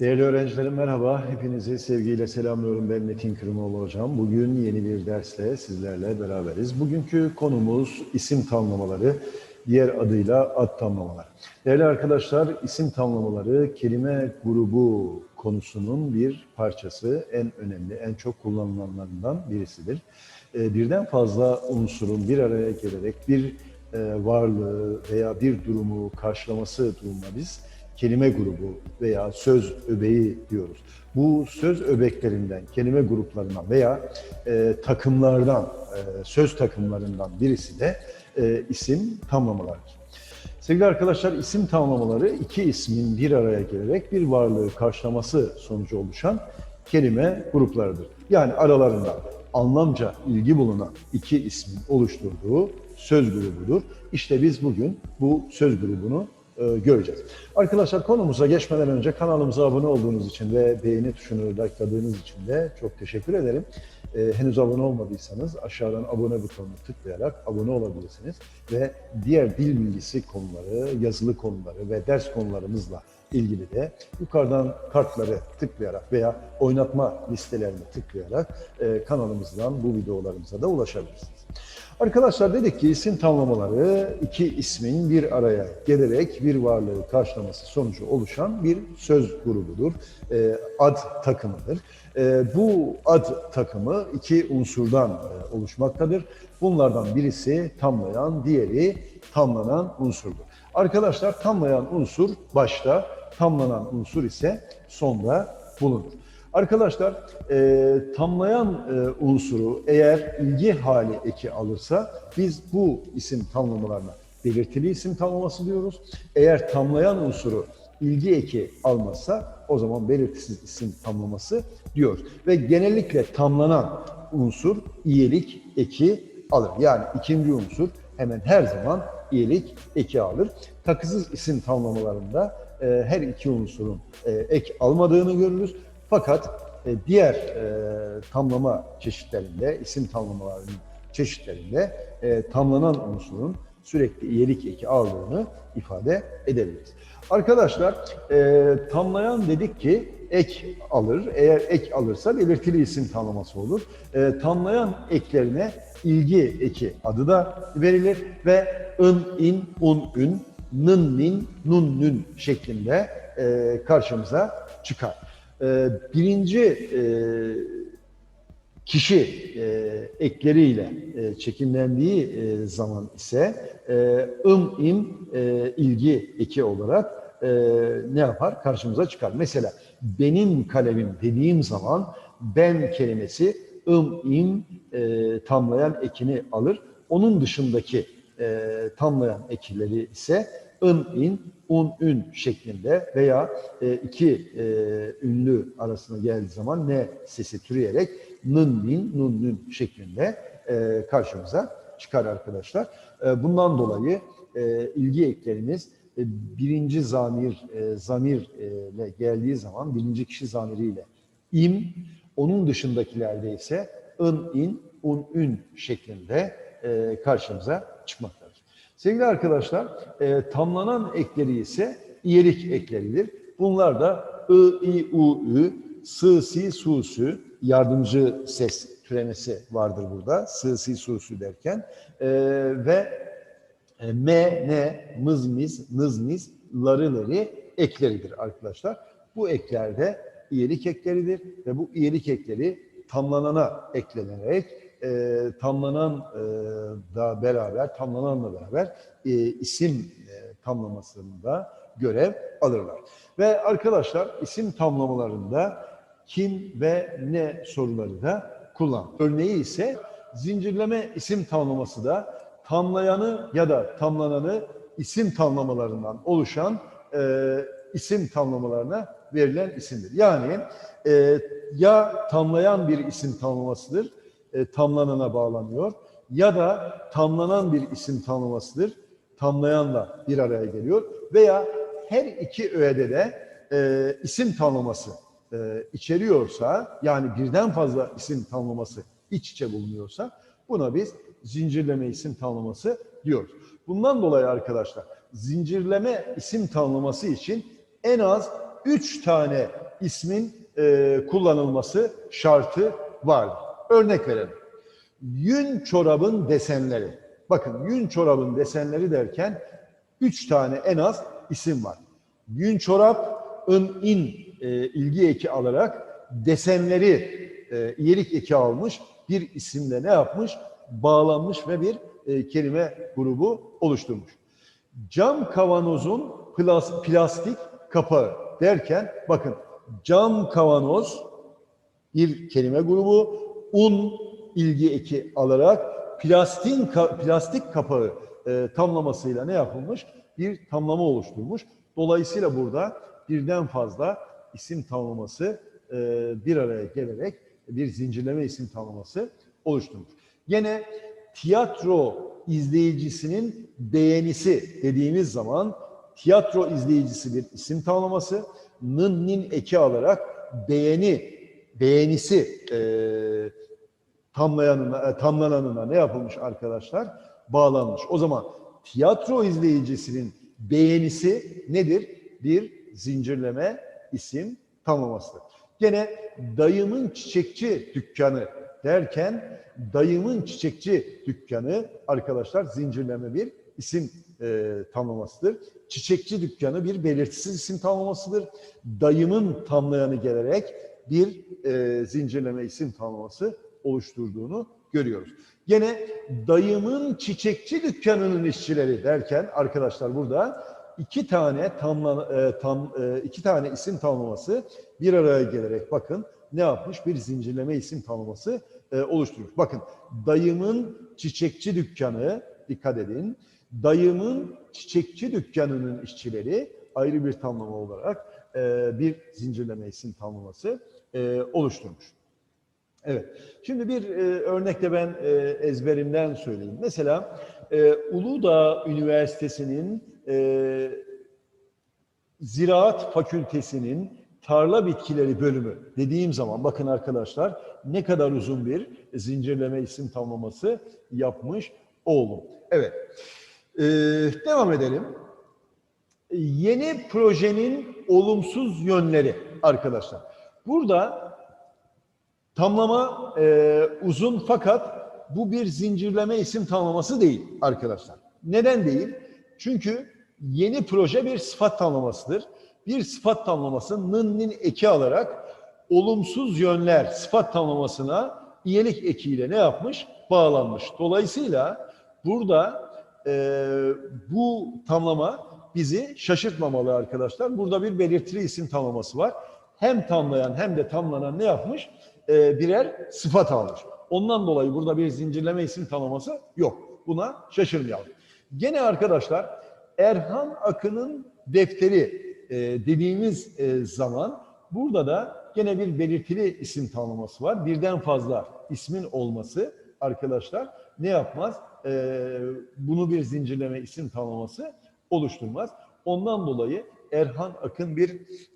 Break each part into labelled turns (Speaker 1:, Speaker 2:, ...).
Speaker 1: Değerli öğrencilerim merhaba. Hepinizi sevgiyle selamlıyorum. Ben Metin Kırmoğlu hocam. Bugün yeni bir dersle sizlerle beraberiz. Bugünkü konumuz isim tamlamaları, diğer adıyla ad tamlamaları. Değerli arkadaşlar, isim tamlamaları kelime grubu konusunun bir parçası, en önemli, en çok kullanılanlarından birisidir. Ee, Birden fazla unsurun bir araya gelerek bir e, varlığı veya bir durumu karşılaması durumunda biz kelime grubu veya söz öbeği diyoruz. Bu söz öbeklerinden, kelime gruplarından veya e, takımlardan, e, söz takımlarından birisi de e, isim tamlamalarıdır. Sevgili arkadaşlar, isim tamlamaları iki ismin bir araya gelerek bir varlığı karşılaması sonucu oluşan kelime gruplarıdır. Yani aralarında anlamca ilgi bulunan iki ismin oluşturduğu söz grubudur. İşte biz bugün bu söz grubunu e, göreceğiz. Arkadaşlar konumuza geçmeden önce kanalımıza abone olduğunuz için ve beğeni tuşunu likeladığınız için de çok teşekkür ederim. E, henüz abone olmadıysanız aşağıdan abone butonunu tıklayarak abone olabilirsiniz ve diğer dil bilgisi konuları, yazılı konuları ve ders konularımızla ilgili de yukarıdan kartları tıklayarak veya oynatma listelerini tıklayarak e, kanalımızdan bu videolarımıza da ulaşabilirsiniz. Arkadaşlar dedik ki isim tamlamaları iki ismin bir araya gelerek bir varlığı karşılaması sonucu oluşan bir söz grubudur. E, ad takımıdır. E, bu ad takımı iki unsurdan e, oluşmaktadır. Bunlardan birisi tamlayan, diğeri tamlanan unsurdur. Arkadaşlar tamlayan unsur başta, tamlanan unsur ise sonda bulunur. Arkadaşlar e, tamlayan e, unsuru eğer ilgi hali eki alırsa biz bu isim tamlamalarına belirtili isim tamlaması diyoruz. Eğer tamlayan unsuru ilgi eki almazsa o zaman belirtisiz isim tamlaması diyoruz. Ve genellikle tamlanan unsur iyilik eki alır. Yani ikinci unsur hemen her zaman iyilik eki alır. Takısız isim tamlamalarında e, her iki unsurun e, ek almadığını görürüz. Fakat e, diğer e, tamlama çeşitlerinde, isim tamlamalarının çeşitlerinde e, tamlanan unsurun sürekli iyilik eki aldığını ifade edebiliriz. Arkadaşlar e, tamlayan dedik ki ek alır. Eğer ek alırsa belirtili isim tamlaması olur. E, tamlayan eklerine ilgi eki adı da verilir ve ın, in, un, ün, nın, nin, nun, nün şeklinde e, karşımıza çıkar. Ee, birinci e, kişi e, ekleriyle e, çekimlendiği e, zaman ise e, ım, im e, ilgi eki olarak e, ne yapar? Karşımıza çıkar. Mesela benim kalemim dediğim zaman ben kelimesi ım, im e, tamlayan ekini alır. Onun dışındaki e, tamlayan ekleri ise ın, in, un, ün şeklinde veya e, iki e, ünlü arasına geldiği zaman ne sesi türeyerek nın, nin, nun, nün şeklinde e, karşımıza çıkar arkadaşlar. E, bundan dolayı e, ilgi eklerimiz e, birinci zamir, e, zamirle geldiği zaman birinci kişi zamiriyle im, onun dışındakilerde ise ın, in, un, ün şeklinde e, karşımıza çıkmaktadır. Sevgili arkadaşlar, e, tamlanan ekleri ise iyelik ekleridir. Bunlar da ı, i, u, ü, sı, si, su, sü, yardımcı ses türemesi vardır burada. Sı, si, su, sü derken. E, ve e, me, ne, mız, miz, nız, niz, ları, ları ekleridir arkadaşlar. Bu ekler iyelik ekleridir ve bu iyelik ekleri tamlanana eklenerek e, tamlanan e, da beraber, tamlananla beraber e, isim e, tamlamasında görev alırlar. Ve arkadaşlar isim tamlamalarında kim ve ne soruları da kullan. Örneği ise zincirleme isim tamlaması da tamlayanı ya da tamlananı isim tamlamalarından oluşan e, isim tamlamalarına verilen isimdir. Yani e, ya tamlayan bir isim tamlamasıdır e, tamlanana bağlanıyor ya da tamlanan bir isim tamlamasıdır. Tamlayanla bir araya geliyor veya her iki öğede de e, isim tamlaması e, içeriyorsa yani birden fazla isim tamlaması iç içe bulunuyorsa buna biz zincirleme isim tamlaması diyoruz. Bundan dolayı arkadaşlar zincirleme isim tamlaması için en az üç tane ismin e, kullanılması şartı vardır. Örnek verelim. Yün çorabın desenleri. Bakın yün çorabın desenleri derken üç tane en az isim var. Yün çorap, ın, in e, ilgi eki alarak desenleri e, iyilik eki almış bir isimle ne yapmış? Bağlanmış ve bir e, kelime grubu oluşturmuş. Cam kavanozun plas- plastik kapağı derken bakın cam kavanoz bir kelime grubu un ilgi eki alarak plastin plastik kapağı e, tamlamasıyla ne yapılmış? Bir tamlama oluşturmuş. Dolayısıyla burada birden fazla isim tamlaması e, bir araya gelerek bir zincirleme isim tamlaması oluşturmuş. Gene tiyatro izleyicisinin beğenisi dediğimiz zaman tiyatro izleyicisi bir isim tamlaması, nın nin eki alarak beğeni, beğenisi e, tamlayanına, e, tamlananına ne yapılmış arkadaşlar? Bağlanmış. O zaman tiyatro izleyicisinin beğenisi nedir? Bir zincirleme isim tamlamasıdır. Gene dayımın çiçekçi dükkanı derken dayımın çiçekçi dükkanı arkadaşlar zincirleme bir isim e, tamlamasıdır. Çiçekçi dükkanı bir belirtisiz isim tamlamasıdır. Dayımın tamlayanı gelerek bir e, zincirleme isim tamlaması oluşturduğunu görüyoruz. Gene dayımın çiçekçi dükkanının işçileri derken arkadaşlar burada iki tane tamla, e, tam e, iki tane isim tamlaması bir araya gelerek bakın ne yapmış? Bir zincirleme isim tamlaması e, oluşturmuş. Bakın dayımın çiçekçi dükkanı dikkat edin. Dayımın çiçekçi dükkanının işçileri ayrı bir tamlama olarak e, bir zincirleme isim tamlaması e, oluşturmuş. Evet. Şimdi bir e, örnekte ben e, ezberimden söyleyeyim. Mesela e, Uludağ Üniversitesi'nin e, Ziraat Fakültesi'nin tarla bitkileri bölümü dediğim zaman bakın arkadaşlar ne kadar uzun bir zincirleme isim tamlaması yapmış oldum. Evet. E, devam edelim. Yeni projenin olumsuz yönleri arkadaşlar. Burada Tamlama e, uzun fakat bu bir zincirleme isim tamlaması değil arkadaşlar. Neden değil? Çünkü yeni proje bir sıfat tamlamasıdır. Bir sıfat tamlaması nın nin eki alarak olumsuz yönler sıfat tamlamasına iyelik ekiyle ne yapmış? Bağlanmış. Dolayısıyla burada e, bu tamlama bizi şaşırtmamalı arkadaşlar. Burada bir belirtili isim tamlaması var. Hem tamlayan hem de tamlanan ne yapmış? e, birer sıfat almış. Ondan dolayı burada bir zincirleme isim tanıması yok. Buna şaşırmayalım. Gene arkadaşlar Erhan Akın'ın defteri e, dediğimiz e, zaman burada da gene bir belirtili isim tanıması var. Birden fazla ismin olması arkadaşlar ne yapmaz? E, bunu bir zincirleme isim tanıması oluşturmaz. Ondan dolayı Erhan Akın bir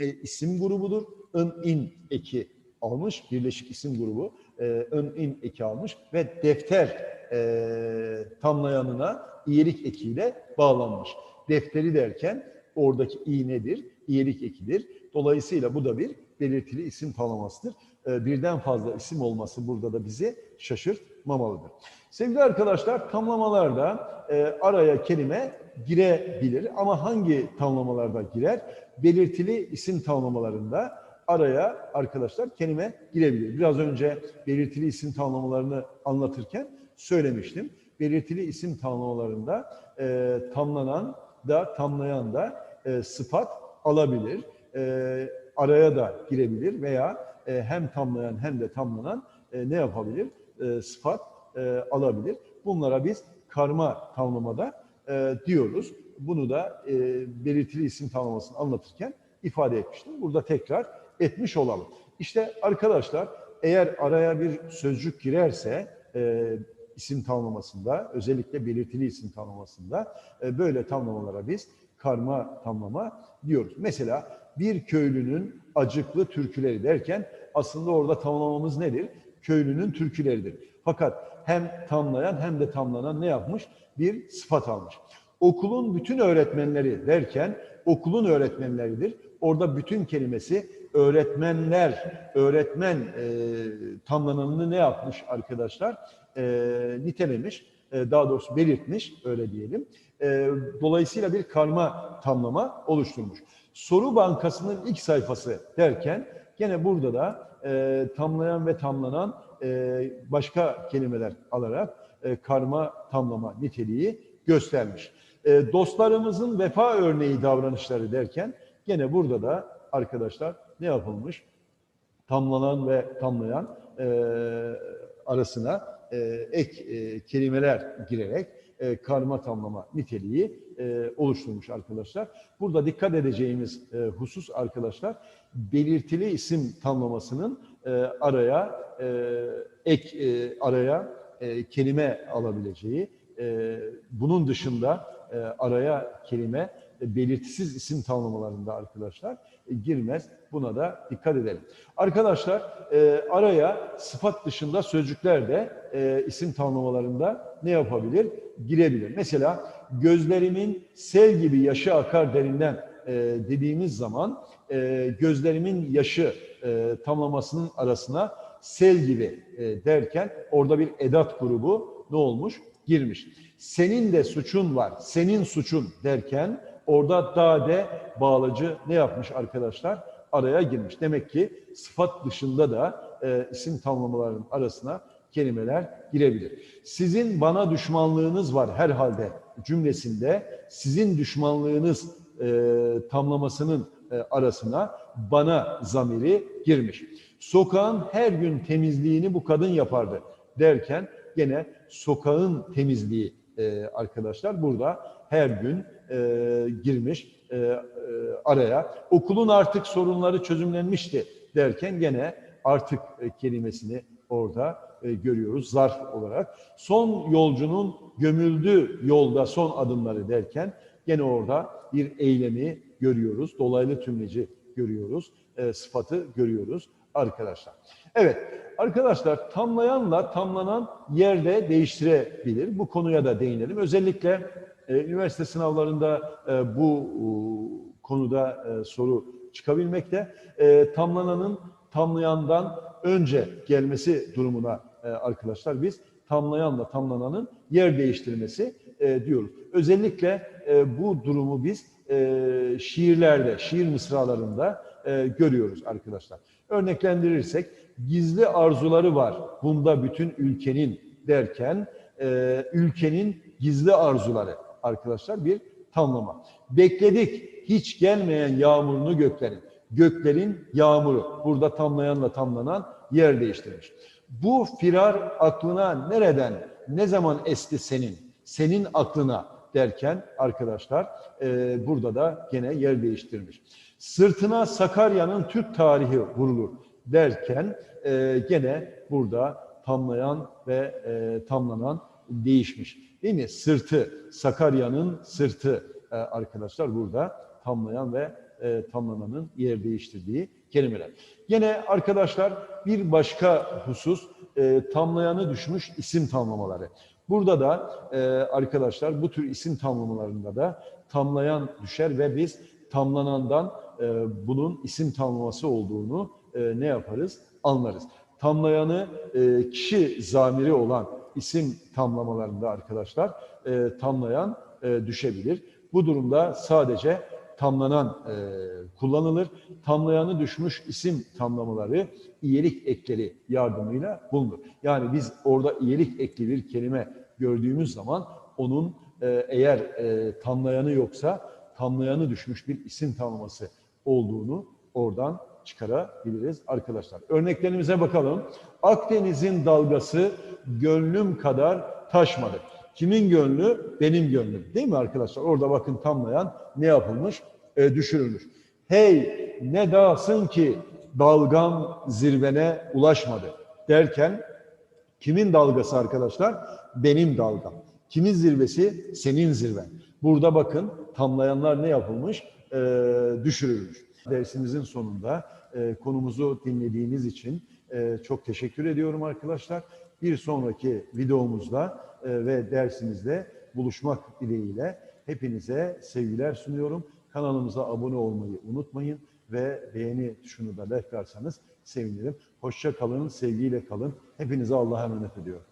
Speaker 1: e, isim grubudur. ın in eki almış, birleşik isim grubu e, ön in eki almış ve defter e, tamlayanına iyilik ekiyle bağlanmış. Defteri derken oradaki i nedir? İyilik ekidir. Dolayısıyla bu da bir belirtili isim tamlamasıdır. E, birden fazla isim olması burada da bizi şaşırtmamalıdır. Sevgili arkadaşlar tamlamalarda e, araya kelime girebilir ama hangi tamlamalarda girer? Belirtili isim tamlamalarında araya arkadaşlar kelime girebilir. Biraz önce belirtili isim tanımlamalarını anlatırken söylemiştim. Belirtili isim tanımlamalarında e, tamlanan da tamlayan da e, sıfat alabilir. E, araya da girebilir veya e, hem tamlayan hem de tamlanan e, ne yapabilir? E, sıfat e, alabilir. Bunlara biz karma tamlamada e, diyoruz. Bunu da e, belirtili isim tanımlamasını anlatırken ifade etmiştim. Burada tekrar etmiş olalım. İşte arkadaşlar eğer araya bir sözcük girerse e, isim tamlamasında özellikle belirtili isim tamlamasında e, böyle tamlamalara biz karma tamlama diyoruz. Mesela bir köylünün acıklı türküleri derken aslında orada tamlamamız nedir? Köylünün türküleridir. Fakat hem tamlayan hem de tamlanan ne yapmış? Bir sıfat almış. Okulun bütün öğretmenleri derken okulun öğretmenleridir Orada bütün kelimesi öğretmenler, öğretmen e, tamlananını ne yapmış arkadaşlar? E, nitelemiş, e, daha doğrusu belirtmiş, öyle diyelim. E, dolayısıyla bir karma tamlama oluşturmuş. Soru bankasının ilk sayfası derken gene burada da e, tamlayan ve tamlanan e, başka kelimeler alarak e, karma tamlama niteliği göstermiş. E, dostlarımızın vefa örneği davranışları derken gene burada da arkadaşlar ne yapılmış? Tamlanan ve tamlayan e, arasına e, ek e, kelimeler girerek e, karma tamlama niteliği e, oluşturmuş arkadaşlar. Burada dikkat edeceğimiz e, husus arkadaşlar belirtili isim tamlamasının e, araya ek araya kelime alabileceği, bunun dışında araya kelime belirtisiz isim tamlamalarında arkadaşlar e, girmez. Buna da dikkat edelim. Arkadaşlar e, araya sıfat dışında sözcükler de e, isim tamlamalarında ne yapabilir? Girebilir. Mesela gözlerimin sel gibi yaşı akar derinden dediğimiz zaman gözlerimin yaşı e, tamlamasının arasına sel gibi derken orada bir edat grubu ne olmuş? Girmiş. Senin de suçun var, senin suçun derken orada dade bağlacı ne yapmış arkadaşlar? Araya girmiş. Demek ki sıfat dışında da e, isim tamlamaların arasına kelimeler girebilir. Sizin bana düşmanlığınız var herhalde cümlesinde sizin düşmanlığınız e, tamlamasının e, arasına bana zamiri girmiş. Sokağın her gün temizliğini bu kadın yapardı derken gene sokağın temizliği e, arkadaşlar burada her gün e, girmiş e, e, araya. Okulun artık sorunları çözümlenmişti derken gene artık e, kelimesini orada e, görüyoruz zarf olarak. Son yolcunun gömüldü yolda son adımları derken gene orada bir eylemi görüyoruz. Dolaylı tümleci görüyoruz. E, sıfatı görüyoruz arkadaşlar. Evet arkadaşlar tamlayanla tamlanan yerde değiştirebilir. Bu konuya da değinelim. Özellikle e, üniversite sınavlarında e, bu konuda e, soru çıkabilmekte. E, tamlananın tamlayandan önce gelmesi durumuna arkadaşlar biz tamlayanla tamlananın yer değiştirmesi diyoruz. Özellikle bu durumu biz şiirlerde, şiir mısralarında görüyoruz arkadaşlar. Örneklendirirsek gizli arzuları var bunda bütün ülkenin derken ülkenin gizli arzuları arkadaşlar bir tamlama. Bekledik hiç gelmeyen yağmurunu göklerin. Göklerin yağmuru. Burada tamlayanla tamlanan yer değiştirmiş. Bu firar aklına nereden, ne zaman esti senin? Senin aklına derken arkadaşlar e, burada da gene yer değiştirmiş. Sırtına Sakarya'nın Türk tarihi vurulur derken e, gene burada tamlayan ve e, tamlanan değişmiş. Değil mi? Sırtı, Sakarya'nın sırtı e, arkadaşlar burada tamlayan ve e, tamlananın yer değiştirdiği kelimeler. Yine arkadaşlar bir başka husus e, tamlayanı düşmüş isim tamlamaları. Burada da e, arkadaşlar bu tür isim tamlamalarında da tamlayan düşer ve biz tamlanandan e, bunun isim tamlaması olduğunu e, ne yaparız? Anlarız. Tamlayanı e, kişi zamiri olan isim tamlamalarında arkadaşlar e, tamlayan e, düşebilir. Bu durumda sadece tamlanan e, kullanılır. Tamlayanı düşmüş isim tamlamaları iyelik ekleri yardımıyla bulunur. Yani biz orada iyelik ekli bir kelime gördüğümüz zaman onun e, eğer e, tamlayanı yoksa tamlayanı düşmüş bir isim tamlaması olduğunu oradan çıkarabiliriz arkadaşlar. Örneklerimize bakalım. Akdeniz'in dalgası gönlüm kadar taşmadı. Kimin gönlü? Benim gönlüm. Değil mi arkadaşlar? Orada bakın tamlayan ne yapılmış? E, düşürülmüş. Hey ne dağsın ki dalgam zirvene ulaşmadı derken kimin dalgası arkadaşlar? Benim dalgam. Kimin zirvesi? Senin zirven. Burada bakın tamlayanlar ne yapılmış? E, düşürülmüş. Dersimizin sonunda e, konumuzu dinlediğiniz için e, çok teşekkür ediyorum arkadaşlar. Bir sonraki videomuzda e, ve dersimizde buluşmak dileğiyle hepinize sevgiler sunuyorum. Kanalımıza abone olmayı unutmayın. ve beğeni tuşunu da beklersanız sevinirim. Hoşça kalın, sevgiyle kalın. Hepinize Allah'a emanet ediyorum.